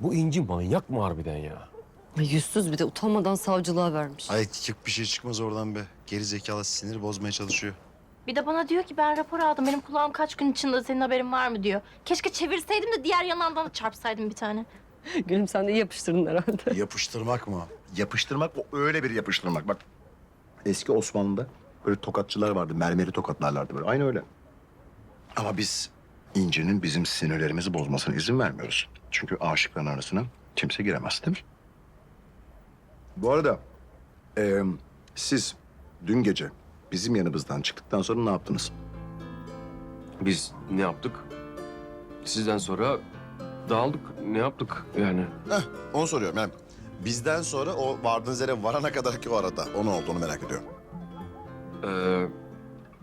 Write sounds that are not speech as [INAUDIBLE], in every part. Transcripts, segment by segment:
Bu İnci manyak mı harbiden ya? Ay yüzsüz bir de utanmadan savcılığa vermiş. Ay çık bir şey çıkmaz oradan be. Geri zekalı sinir bozmaya çalışıyor. Bir de bana diyor ki ben rapor aldım. Benim kulağım kaç gün içinde senin haberin var mı diyor. Keşke çevirseydim de diğer yanından da çarpsaydım bir tane. [LAUGHS] Gülüm sen de iyi yapıştırdın herhalde. [LAUGHS] Yapıştırmak mı? Yapıştırmak o öyle bir yapıştırmak. Bak eski Osmanlı'da böyle tokatçılar vardı. Mermeri tokatlarlardı böyle. Aynı öyle. Ama biz İnci'nin bizim sinirlerimizi bozmasına izin vermiyoruz. Çünkü aşıkların arasına kimse giremez değil mi? Bu arada eee, siz dün gece bizim yanımızdan çıktıktan sonra ne yaptınız? Biz ne yaptık? Sizden sonra dağıldık. Ne yaptık yani? Heh, onu soruyorum yani. Bizden sonra o vardığınız yere varana kadar ki o arada. O ne olduğunu merak ediyorum. Ee,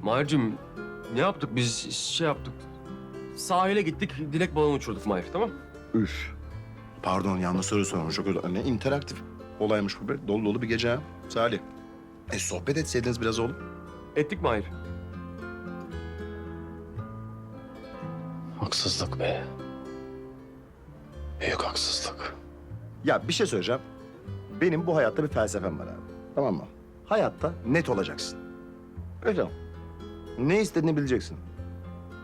Mahir'cim ne yaptık? Biz şey yaptık. Sahile gittik, dilek balonu uçurduk Mahir tamam Üf. Pardon yanlış soru sormuş. Çok özür Ne interaktif olaymış bu be. Dolu dolu bir gece ha. Salih. E sohbet etseydiniz biraz oğlum. Ettik Mahir. Haksızlık be. Büyük haksızlık. Ya bir şey söyleyeceğim. Benim bu hayatta bir felsefem var abi. Tamam mı? Hayatta net olacaksın. Öyle. Ne istediğini bileceksin.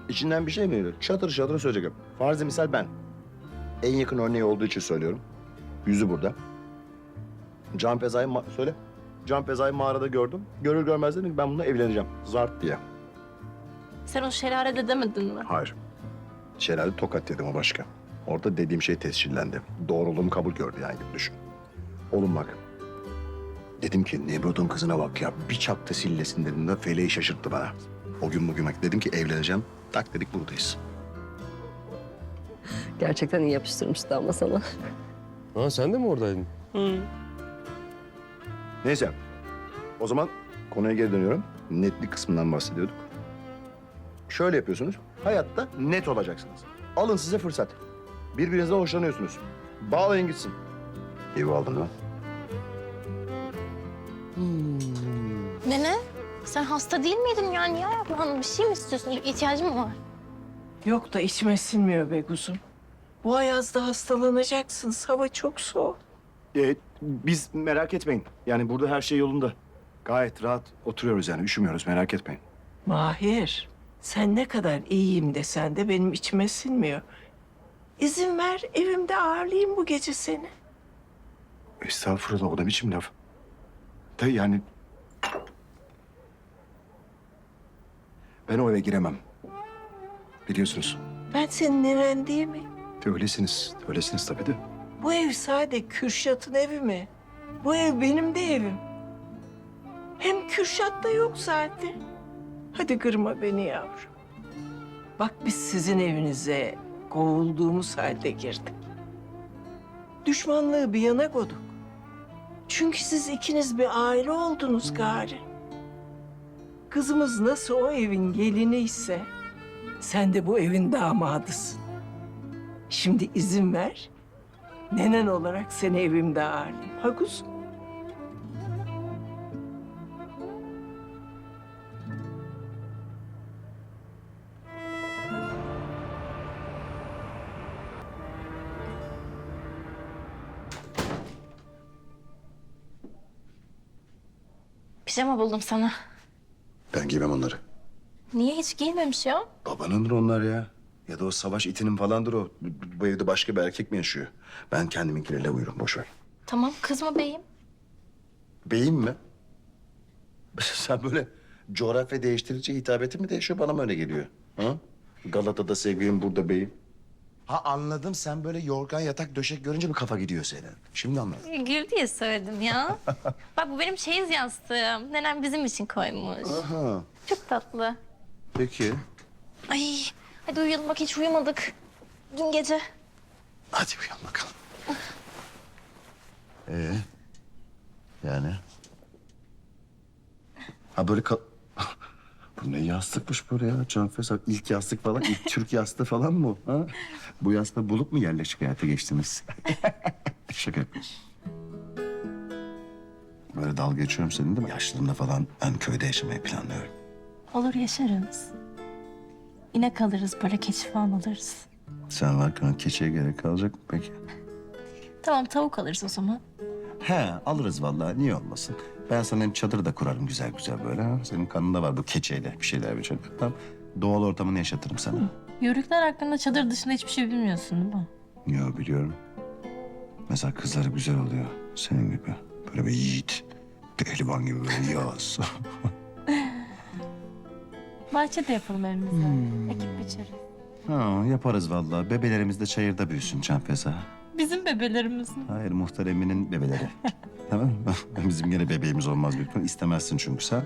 İçinden bir şey mi geliyor? Çatır çatır söyleyecek. Farzı misal ben. En yakın örneği olduğu için söylüyorum. Yüzü burada. Can Feza'yı ma- söyle. Can Feza'yı mağarada gördüm. Görür görmez dedim ki ben bununla evleneceğim. Zart diye. Sen o şelalede demedin mi? Hayır. Şelale tokat dedim o başka. Orada dediğim şey tescillendi. Doğruluğum kabul gördü yani gibi düşün. Oğlum bak. Dedim ki Nebrod'un kızına bak ya. Bir çapta sillesin dedim de feleği şaşırttı bana. O gün bugün bak dedim ki evleneceğim. Tak dedik buradayız. Gerçekten iyi yapıştırmıştı ama sana. Ha sen de mi oradaydın? Neyse. O zaman konuya geri dönüyorum. Netlik kısmından bahsediyorduk. Şöyle yapıyorsunuz. Hayatta net olacaksınız. Alın size fırsat. Birbirinizden hoşlanıyorsunuz. Bağlayın gitsin. Evi aldın mı? Nene sen hasta değil miydin ya? Niye ayaklandın? Bir şey mi istiyorsun? İhtiyacın mı var? Yok da içime sinmiyor be kuzum. Bu ayazda hastalanacaksın. Hava çok soğuk. Ee, biz merak etmeyin. Yani burada her şey yolunda. Gayet rahat oturuyoruz yani. Üşümüyoruz merak etmeyin. Mahir, sen ne kadar iyiyim desen de benim içime sinmiyor. İzin ver evimde ağırlayayım bu gece seni. Estağfurullah o da biçim laf. Da yani... Ben o eve giremem. Biliyorsunuz. Ben senin neren değil mi? Öylesiniz. Öylesiniz tabii de. Bu ev sade Kürşat'ın evi mi? Bu ev benim de evim. Hem Kürşat da yok zaten. Hadi kırma beni yavrum. Bak biz sizin evinize kovulduğumuz halde girdik. Düşmanlığı bir yana koyduk. Çünkü siz ikiniz bir aile oldunuz gari. Kızımız nasıl o evin gelini ise sen de bu evin damadısın. Şimdi izin ver. Nenen olarak seni evimde ağırlayayım. Ha kuzum? Pijama buldum sana. Giymem onları. Niye hiç giymemiş ya? Babanındır onlar ya. Ya da o savaş itinin falandır o. Bu- evde başka bir erkek mi yaşıyor? Ben kendiminkilerle uyurum boş ver. Tamam kızma beyim. Beyim mi? [LAUGHS] Sen böyle coğrafya değiştirici hitabetin mi değişiyor bana mı öyle geliyor? Ha? Galata'da sevgilim burada beyim. Ha anladım sen böyle yorgan yatak döşek görünce mi kafa gidiyor senin? Şimdi anladım. Gül diye söyledim ya. [LAUGHS] Bak bu benim çeyiz yastığım. Nenem bizim için koymuş. Aha Çok tatlı. peki. Ay hadi uyuyalım bak hiç uyumadık. Dün gece. Hadi uyan bakalım. Ee, yani? Ha böyle kal... Bu ne yastıkmış böyle ya Canfes? abi? İlk yastık falan, ilk [LAUGHS] Türk yastığı falan mı? Ha? Bu yastığı bulup mu yerleşik hayata geçtiniz? [LAUGHS] Şaka. Böyle dalga geçiyorum senin değil mi? Yaşlılığında falan ben köyde yaşamayı planlıyorum. Olur yaşarız. İnek alırız böyle keçi falan alırız. Sen varken keçiye gerek kalacak mı peki? Tamam tavuk alırız o zaman. He alırız vallahi niye olmasın. Ben sana hem çadır da kurarım güzel güzel böyle. Ha? Senin kanında var bu keçeyle bir şeyler bir şeyler. Tamam. Doğal ortamını yaşatırım sana. Yörükler hakkında çadır dışında hiçbir şey bilmiyorsun değil mi? Yo biliyorum. Mesela kızları güzel oluyor. Senin gibi. Böyle bir yiğit. Pehlivan gibi böyle yağız. [LAUGHS] Bahçede yapalım evimizde. Ekip biçeriz. ha, yaparız vallahi. Bebelerimiz de çayırda büyüsün Canfeza. Bizim bebelerimiz mi? Hayır muhtar emminin bebeleri. [LAUGHS] tamam [LAUGHS] mı? Bizim gene bebeğimiz olmaz büyük ihtimal. İstemezsin çünkü sen.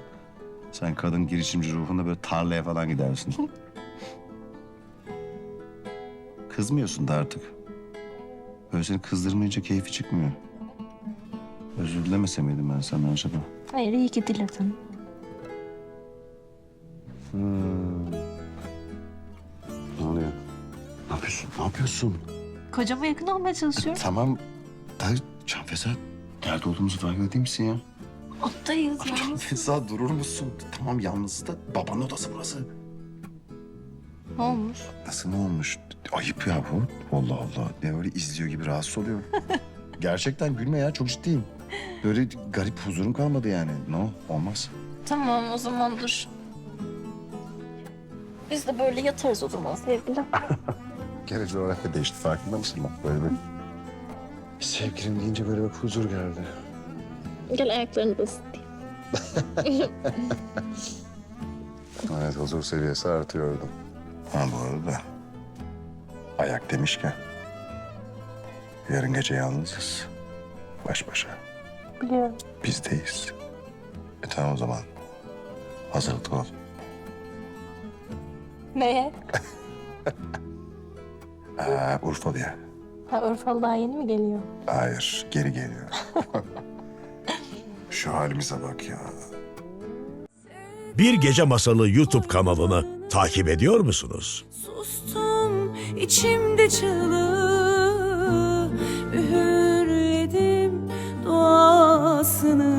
Sen kadın girişimci ruhunda böyle tarlaya falan gidersin. Kızmıyorsun da artık. Böyle seni kızdırmayınca keyfi çıkmıyor. Özür dilemese miydim ben sana acaba? Hayır iyi ki diledin. Hmm. Ne oluyor? Ne yapıyorsun? Ne yapıyorsun? Kocama yakın olmaya çalışıyorum. Tamam. Da Canfeza nerede olduğumuzu farkında değil misin ya? Ottayız yalnız. Canfeza durur musun? Tamam yalnız da babanın odası burası. Ne olmuş? Nasıl ne olmuş? Ayıp ya bu. Allah Allah. Ne böyle izliyor gibi rahatsız oluyorum. [LAUGHS] Gerçekten gülme ya çok ciddiyim. Böyle garip huzurum kalmadı yani. No olmaz. Tamam o zaman dur. Biz de böyle yatarız o zaman sevgilim. [LAUGHS] Gereci olarak da değişti farkında mısın bak böyle bir... Sevgilim deyince böyle bir huzur geldi. Gel ayaklarını da ısıtayım. [LAUGHS] Evet huzur seviyesi artıyordu. Ha bu arada ayak demişken yarın gece yalnızız. Baş başa. Biliyorum. Bizdeyiz. E tamam o zaman. Hazırlıklı ol. Neye? [LAUGHS] Aa, Urfalı'ya. Ha, Örfal daha yeni mi geliyor? Hayır, geri geliyor. [LAUGHS] Şu halimize bak ya. Bir Gece Masalı YouTube kanalını takip ediyor musunuz? Sustum içimde çığlığı Üğürledim duasını